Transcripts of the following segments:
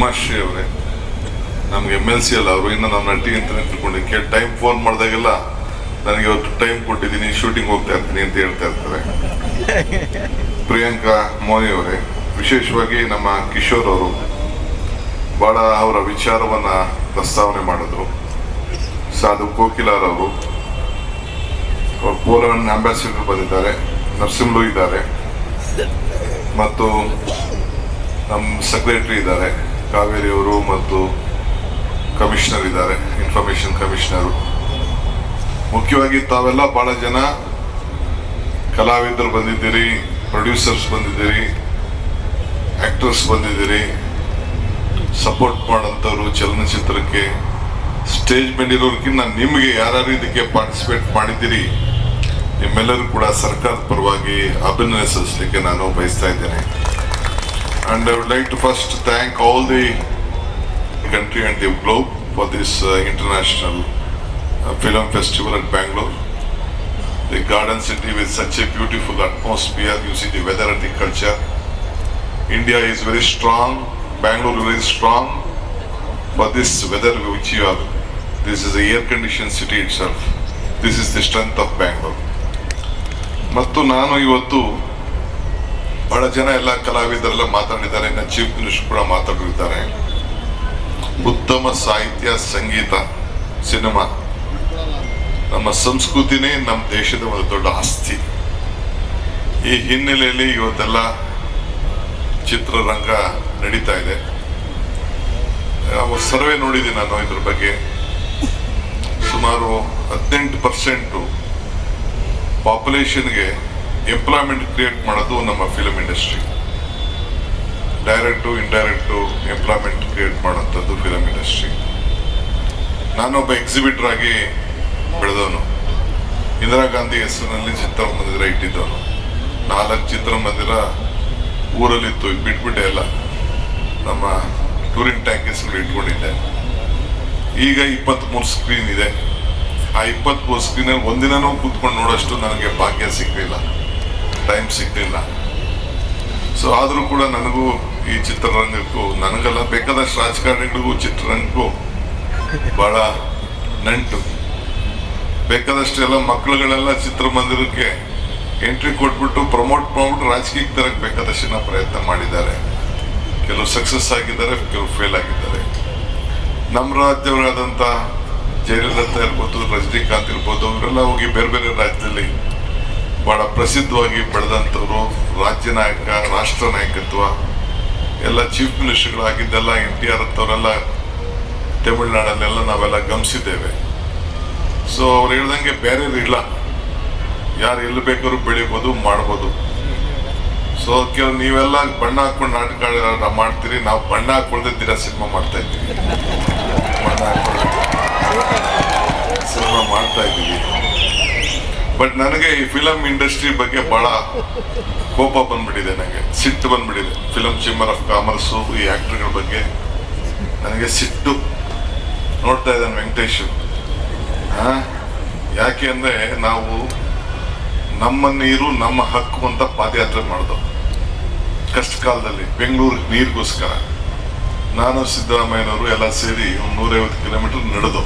ಉಮಾಶ್ರೀ ಅವರೇ ನಮ್ಗೆ M L C ಅಲ್ಲ ಅವರು, ಇನ್ನು ನಮ್ಮ ನಟಿ ಅಂತ ತಿಳ್ಕೊಂಡಿದ್ದೆ ಟೈಮ್ ಫೋನ್ ಮಾಡಿದಾಗೆಲ್ಲ ನನಗೆ ಇವತ್ತು ಟೈಮ್ ಕೊಟ್ಟಿದ್ದೀನಿ ಶೂಟಿಂಗ್ ಹೋಗ್ತಾ ಇರ್ತೀನಿ ಅಂತ ಹೇಳ್ತಾ ಇರ್ತಾರೆ. ಪ್ರಿಯಾಂಕಾ ಮೋನಿ ಅವರೇ, ವಿಶೇಷವಾಗಿ ನಮ್ಮ ಕಿಶೋರ್ ಅವರು ಬಹಳ ಅವರ ವಿಚಾರವನ್ನ ಪ್ರಸ್ತಾವನೆ ಮಾಡಿದ್ರು. ಸಾಧು ಕೋಕಿಲಾರ್ ಅವರು, ಅವ್ರು ಪೋಲೆಂಡ್ ಅಂಬಾಸಿಡರ್ ಬಂದಿದ್ದಾರೆ ನರ್ಸಿಂಹು ಇದ್ದಾರೆ, ಮತ್ತು ನಮ್ಮ ಸೆಕ್ರೆಟರಿ ಇದ್ದಾರೆ. ಕಾವೇರಿ ಅವರು ಮತ್ತು ಕಮಿಷನರ್ ಇದ್ದಾರೆ ಇನ್ಫಾರ್ಮೇಶನ್ ಕಮಿಷನರು ಮುಖ್ಯವಾಗಿ ತಾವೆಲ್ಲ ಬಹಳ ಜನ ಕಲಾವಿದರು ಬಂದಿದ್ದೀರಿ ಪ್ರೊಡ್ಯೂಸರ್ಸ್ ಬಂದಿದ್ದೀರಿ ಆಕ್ಟರ್ಸ್ ಬಂದಿದ್ದೀರಿ. ಸಪೋರ್ಟ್ ಮಾಡೋಂಥವ್ರು ಚಲನಚಿತ್ರಕ್ಕೆ ಸ್ಟೇಜ್ ಮೇಲಿರೋರ್ಕಿಂತ ನಿಮಗೆ ಯಾರ್ಯಾರು ಇದಕ್ಕೆ ಪಾರ್ಟಿಸಿಪೇಟ್ ಮಾಡಿದ್ದೀರಿ, ನಿಮ್ಮೆಲ್ಲರೂ ಕೂಡ ಸರ್ಕಾರದ ಪರವಾಗಿ ಅಭಿನಯ ಸಲ್ಲಿಸಲಿಕ್ಕೆ ನಾನು ಬಯಸ್ತಾ ಇದ್ದೇನೆ. And I would like to first thank all the country and the globe for this uh, international uh, film festival at Bangalore. The garden city with such a beautiful atmosphere, you see the weather and the culture. India is very strong, Bangalore is very strong for this weather which you are. This is a air conditioned city itself. This is the strength of Bangalore. ಮತ್ತು ನಾನು ಇವತ್ತು ಬಹಳ ಜನ ಎಲ್ಲ ಕಲಾವಿದರೆಲ್ಲ ಮಾತಾಡಿದ್ದಾರೆ. ಇನ್ನು chief minister ಕೂಡ ಮಾತಾಡಿದ್ದಾರೆ ಉತ್ತಮ ಸಾಹಿತ್ಯ, ಸಂಗೀತ, ಸಿನಿಮಾ. ನಮ್ಮ ಸಂಸ್ಕೃತಿನೇ ನಮ್ಮ ದೇಶದ ಒಂದು ದೊಡ್ಡ ಆಸ್ತಿ. ಈ ಹಿನ್ನೆಲೆಯಲ್ಲಿ ಇವತ್ತೆಲ್ಲ ಚಿತ್ರರಂಗ ನಡೀತಾ ಇದೆ. ಸರ್ವೆ ನೋಡಿದ್ದೀನಿ ನಾನು ಇದ್ರ ಬಗ್ಗೆ. ಸುಮಾರು ಹದಿನೆಂಟು ಪರ್ಸೆಂಟು ಪಾಪ್ಯುಲೇಷನ್ಗೆ ಎಂಪ್ಲಾಯ್ಮೆಂಟ್ ಕ್ರಿಯೇಟ್ ಮಾಡೋದು ನಮ್ಮ film industry direct indirect employment create ಮಾಡೋಂಥದ್ದು film industry ನಾನೊಬ್ಬ ಎಕ್ಸಿಬಿಟರ್ ಆಗಿ ಬೆಳೆದವನು. ಇಂದಿರಾ ಗಾಂಧಿ ಹೆಸರಿನಲ್ಲಿ ಚಿತ್ರಮಂದಿರ ಇಟ್ಟಿದ್ದವನು. ನಾಲ್ಕು ಚಿತ್ರಮಂದಿರ ಊರಲ್ಲಿತ್ತು ಬಿಟ್ಬಿಟ್ಟೆ ಎಲ್ಲ. ನಮ್ಮ ಟೂರಿನ್ ಟ್ಯಾಂಕ್ ಹೆಸರು ಇಟ್ಕೊಂಡಿದ್ದೆ. ಈಗ ಇಪ್ಪತ್ತ್ಮೂರು ಸ್ಕ್ರೀನ್ ಇದೆ. ಆ ಇಪ್ಪತ್ತ್ಮೂರು ಸ್ಕ್ರೀನಲ್ಲಿ ಒಂದಿನೂ ಕೂತ್ಕೊಂಡು ನೋಡೋಷ್ಟು ನನಗೆ ಭಾಗ್ಯ ಸಿಗಲಿಲ್ಲ. ಟೈಮ್ ಸಿಗಲಿಲ್ಲ. ಸೊ ಆದರೂ ಕೂಡ ನನಗೂ ಈ ಚಿತ್ರರಂಗಕ್ಕೂ, ನನಗೆಲ್ಲ ಬೇಕಾದಷ್ಟು ರಾಜಕಾರಣಿಗಳಿಗೂ ಚಿತ್ರರಂಗಕ್ಕೂ ಬಹಳ ನಂಟು. ಬೇಕಾದಷ್ಟು ಎಲ್ಲ ಮಕ್ಕಳುಗಳೆಲ್ಲ ಚಿತ್ರಮಂದಿರಕ್ಕೆ ಎಂಟ್ರಿ ಕೊಟ್ಬಿಟ್ಟು ಪ್ರಮೋಟ್ ಮಾಡ್ಬಿಟ್ಟು ರಾಜಕೀಯಕ್ಕೆ ತರಕ್ಕೆ ಬೇಕಾದಷ್ಟಿನ ಪ್ರಯತ್ನ ಮಾಡಿದ್ದಾರೆ. ಕೆಲವು ಸಕ್ಸಸ್ ಆಗಿದ್ದಾರೆ, ಕೆಲವು ಫೇಲ್ ಆಗಿದ್ದಾರೆ. ನಮ್ಮ ರಾಜ್ಯವರಾದಂಥ ಜಯಲಲಿತಾ ಇರ್ಬೋದು, ರಜನಿಕಾಂತ್ ಇರ್ಬೋದು, ಅವರೆಲ್ಲ ಹೋಗಿ ಬೇರೆ ಬೇರೆ ರಾಜ್ಯದಲ್ಲಿ ಬಹಳ ಪ್ರಸಿದ್ಧವಾಗಿ ಬೆಳೆದಂಥವ್ರು ರಾಜ್ಯ ನಾಯಕ, ರಾಷ್ಟ್ರ ನಾಯಕತ್ವ, ಎಲ್ಲ ಚೀಫ್ ಮಿನಿಸ್ಟರ್ಗಳಾಗಿದ್ದೆಲ್ಲ ಎನ್ ಟಿ ಆರ್ ಅಂತವರೆಲ್ಲ ತಮಿಳ್ನಾಡಲ್ಲೆಲ್ಲ ನಾವೆಲ್ಲ ಗಮನಿಸಿದ್ದೇವೆ. ಸೊ ಅವ್ರು ಹೇಳ್ದಂಗೆ ಬೇರೆ ಇಲ್ಲ. ಯಾರು ಎಲ್ಲಿ ಬೇಕಾದ್ರೂ ಬೆಳಿಬೋದು, ಮಾಡ್ಬೋದು. ಸೊ ಕೆಲವು ನೀವೆಲ್ಲ ಬಣ್ಣ ಹಾಕೊಂಡು ನಾಟಕ ಮಾಡ್ತೀರಿ, ನಾವು ಬಣ್ಣ ಹಾಕೊಳ್ದೆ ದಿನ ಸಿನಿಮಾ ಮಾಡ್ತಾ ಇದ್ದೀವಿ. ಬಣ್ಣ ಹಾಕೊಳ್ಳೋದು ಸಿನಿಮಾ ಮಾಡ್ತಾ ಇದ್ದೀವಿ. ಬಟ್ ನನಗೆ ಈ ಫಿಲಮ್ ಇಂಡಸ್ಟ್ರಿ ಬಗ್ಗೆ ಬಹಳ ಕೋಪ ಬಂದ್ಬಿಟ್ಟಿದೆ ನನಗೆ ಸಿಟ್ಟು ಬಂದ್ಬಿಟ್ಟಿದೆ. ಫಿಲಮ್ ಚೇಂಬರ್ ಆಫ್ ಕಾಮರ್ಸು ಈ ಆಕ್ಟರ್ಗಳ ಬಗ್ಗೆ ನನಗೆ ಸಿಟ್ಟು ನೋಡ್ತಾ ಇದ್ದಾನೆ ವೆಂಕಟೇಶ್. ಯಾಕೆ ಅಂದ್ರೆ ನಾವು ನಮ್ಮ ನೀರು ನಮ್ಮ ಹಕ್ಕು ಅಂತ ಪಾದಯಾತ್ರೆ ಮಾಡ್ದೋ. ಕಷ್ಟ ಕಾಲದಲ್ಲಿ ಬೆಂಗಳೂರಿಗೆ ನೀರಿಗೋಸ್ಕರ. ನಾನು ಸಿದ್ದರಾಮಯ್ಯನವರು ಎಲ್ಲ ಸೇರಿ ಒಂದು ನೂರೈವತ್ತು ಕಿಲೋಮೀಟರ್ ನಡೆದು.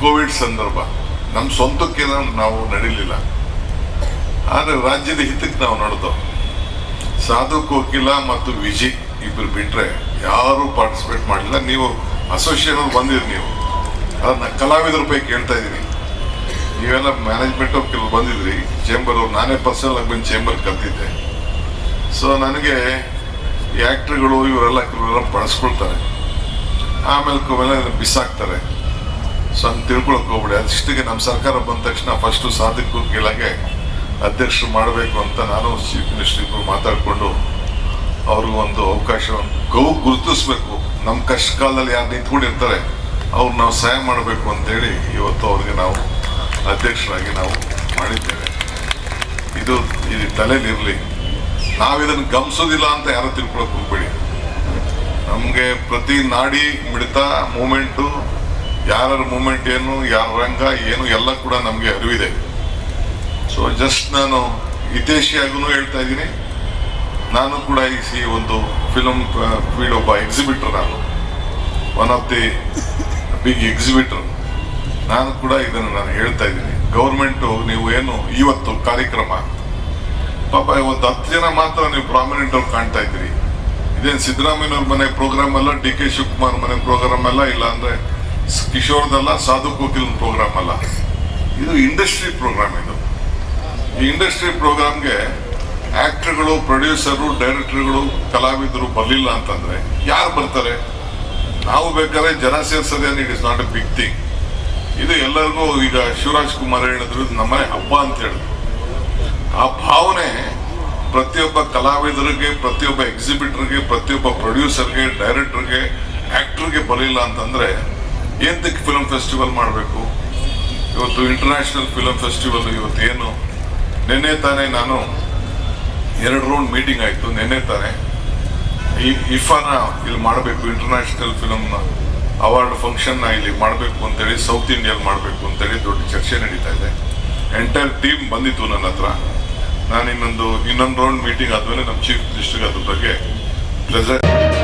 ಕೋವಿಡ್ ಸಂದರ್ಭ. ನಮ್ಮ ಸ್ವಂತಕ್ಕೆ ನಾವು- ನಡೀಲಿಲ್ಲ. ಆದರೆ ರಾಜ್ಯದ ಹಿತಕ್ಕೆ ನಾವು ನಡೆದು. ಸಾಧು ಕೋಕಿಲ ಮತ್ತು ವಿಜಿ ಇಬ್ಬರು ಬಿಟ್ರೆ ಯಾರು ಪಾರ್ಟಿಸಿಪೇಟ್ ಮಾಡಲಿಲ್ಲ. ನೀವು ಅಸೋಸಿಯೇಷನ್ ಬಂದಿರಿ ನೀವು. ಅದನ್ನ ಕಲಾವಿದರ ಪೈಕಿ ಕೇಳ್ತಾ ಇದ್ದೀನಿ ನೀವೆಲ್ಲ ಮ್ಯಾನೇಜ್ಮೆಂಟ್ ಅವ್ರು ಕೆಲವು ಬಂದಿದ್ರಿ. ಚೇಂಬರ್ ಅವ್ರು, ನಾನೇ ಪರ್ಸನಲ್ ಆಗಿ ಬಂದು ಚೇಂಬರ್ ಕಲ್ತಿದ್ದೆ ಸೊ ನನಗೆ ಈ ಆಕ್ಟರ್ಗಳು ಇವರೆಲ್ಲ ಕೆಲವರೆಲ್ಲ ಬಳಸ್ಕೊಳ್ತಾರೆ. ಆಮೇಲೆ ಕೆಲವೆಲ್ಲ ಬಿಸಾಕ್ತಾರೆ. ಸೊ ತಿಳ್ಕೊಳಕ್ ಹೋಗ್ಬಿಡಿ. ಅದಿಷ್ಟಿಗೆ ನಮ್ಮ ಸರ್ಕಾರ ಬಂದ ತಕ್ಷಣ ಫಸ್ಟು ಸಾಧಕ ಕೆಳಗೆ ಅಧ್ಯಕ್ಷರು ಮಾಡಬೇಕು ಅಂತ ನಾನು ಚೀಫ್ ಮಿನಿಸ್ಟ್ರಿಗೂ ಮಾತಾಡಿಕೊಂಡು ಅವ್ರಿಗೂ ಒಂದು ಅವಕಾಶ ಗೌ ಗುರುತಿಸ್ಬೇಕು. ನಮ್ಮ ಕಷ್ಟ ಕಾಲದಲ್ಲಿ ಯಾರು ನಿಂತ್ಕೊಂಡಿರ್ತಾರೆ, ಅವ್ರು ನಾವು ಸಹಾಯ ಮಾಡಬೇಕು ಅಂತೇಳಿ ಇವತ್ತು ಅವ್ರಿಗೆ ನಾವು ಅಧ್ಯಕ್ಷರಾಗಿ ನಾವು ಮಾಡಿದ್ದೇವೆ. ಇದು ಇದು ತಲೆಲಿರಲಿ ನಾವಿದನ್ನು ಗಮನಿಸೋದಿಲ್ಲ ಅಂತ ಯಾರು ತಿಳ್ಕೊಳಕ್ಕೆ ಹೋಗ್ಬೇಡಿ. ನಮಗೆ ಪ್ರತಿ ನಾಡಿ ಮಿಡಿತ ಮೂಮೆಂಟು ಯಾರ ಮೂಮೆಂಟ್ ಏನು, ಯಾರ ರಂಗ ಏನು, ಎಲ್ಲ ಕೂಡ ನಮಗೆ ಅರಿವಿದೆ. ಸೊ ಜಸ್ಟ್ ನಾನು ಹಿತೇಶಿಯಾಗೂ ಹೇಳ್ತಾ ಇದ್ದೀನಿ. ನಾನು ಕೂಡ ಈ ಸಿ ಒಂದು ಫಿಲಮ್ ಫೀಲ್ಡ್ ಒಬ್ಬ ಎಕ್ಸಿಬಿಟರ್ ನಾನು. One of the big exhibitor ನಾನು ಕೂಡ ಇದನ್ನು ನಾನು ಹೇಳ್ತಾ ಇದ್ದೀನಿ. ಗೌರ್ಮೆಂಟು ನೀವು ಏನು, ಇವತ್ತು ಕಾರ್ಯಕ್ರಮ. ಪಾಪ, ಒಂದು ಹತ್ತು ಜನ ಮಾತ್ರ ನೀವು ಪ್ರಾಮಿನೆಂಟ್ ಅವ್ರು ಕಾಣ್ತಾ ಇದ್ದೀರಿ. ಇದೇನು ಸಿದ್ದರಾಮಯ್ಯವ್ರ ಮನೆ ಪ್ರೋಗ್ರಾಮ್ ಅಲ್ಲ, ಡಿ ಕೆ ಶಿವಕುಮಾರ್ ಮನೆ ಪ್ರೋಗ್ರಾಮ್ ಅಲ್ಲ ಇಲ್ಲ ಅಂದ್ರೆ ಕಿಶೋರ್ದಲ್ಲ ಸಾಧು ಕೋಕಿಲ್ ಪ್ರೋಗ್ರಾಮ್ ಅಲ್ಲ. ಇದು ಇಂಡಸ್ಟ್ರಿ ಪ್ರೋಗ್ರಾಮ್ ಇದು. ಈ ಇಂಡಸ್ಟ್ರಿ ಪ್ರೋಗ್ರಾಮ್ಗೆ ಆಕ್ಟರ್ಗಳು ಪ್ರೊಡ್ಯೂಸರು ಡೈರೆಕ್ಟರ್ಗಳು ಕಲಾವಿದರು ಬರಲಿಲ್ಲ ಅಂತಂದ್ರೆ ಯಾರು ಬರ್ತಾರೆ? ನಾವು ಬೇಕಾದ್ರೆ ಜನ ಸೇರ್ಸೋದೇನು it is not a big thing ಇದು ಎಲ್ಲರಿಗೂ ಈಗ ಶಿವರಾಜ್ ಕುಮಾರ್ ಹೇಳಿದ್ರು ನಮ್ಮನೆ ಹಬ್ಬ ಅಂತ ಹೇಳಿದ್ರು. ಆ ಭಾವನೆ ಪ್ರತಿಯೊಬ್ಬ ಕಲಾವಿದರಿಗೆ, ಪ್ರತಿಯೊಬ್ಬ ಎಕ್ಸಿಬಿಟರ್ಗೆ ಪ್ರತಿಯೊಬ್ಬ ಪ್ರೊಡ್ಯೂಸರ್ಗೆ ಡೈರೆಕ್ಟರ್ಗೆ ಆಕ್ಟರ್ಗೆ ಬರಲಿಲ್ಲ ಅಂತಂದ್ರೆ ಎಂತಕ್ಕೆ ಫಿಲಂ ಫೆಸ್ಟಿವಲ್ ಮಾಡಬೇಕು? ಇವತ್ತು ಇಂಟರ್ನ್ಯಾಷನಲ್ ಫಿಲಂ ಫೆಸ್ಟಿವಲ್ ಇವತ್ತು ಏನು? ನಿನ್ನೆ ತಾನೇ ನಾನು ಎರಡು ರೌಂಡ್ ಮೀಟಿಂಗ್ ಆಯಿತು, ನಿನ್ನೆ ತಾನೇ. ಈ ಇಫಾನ ಇಲ್ಲಿ ಮಾಡಬೇಕು ಇಂಟರ್ನ್ಯಾಷನಲ್ ಫಿಲಮ್ನ ಅವಾರ್ಡ್ ಫಂಕ್ಷನ್ ಇಲ್ಲಿ ಮಾಡಬೇಕು ಅಂತೇಳಿ ಸೌತ್ ಇಂಡಿಯಲ್ಲಿ ಮಾಡಬೇಕು ಅಂತೇಳಿ ದೊಡ್ಡ ಚರ್ಚೆ ನಡೀತಾ ಇದೆ. ಎಂಟೈರ್ ಟೀಮ್ ಬಂದಿತ್ತು ನನ್ನ ಹತ್ರ. ನಾನು ಇನ್ನೊಂದು ಇನ್ನೊಂದು ರೌಂಡ್ ಮೀಟಿಂಗ್ ಆದಮೇಲೆ ನಮ್ಮ ಚೀಫ್ ಮಿನಿಸ್ಟರ್ಗೆ ಅದ್ರ ಬಗ್ಗೆ ಪ್ರೆಸೆಂಟ್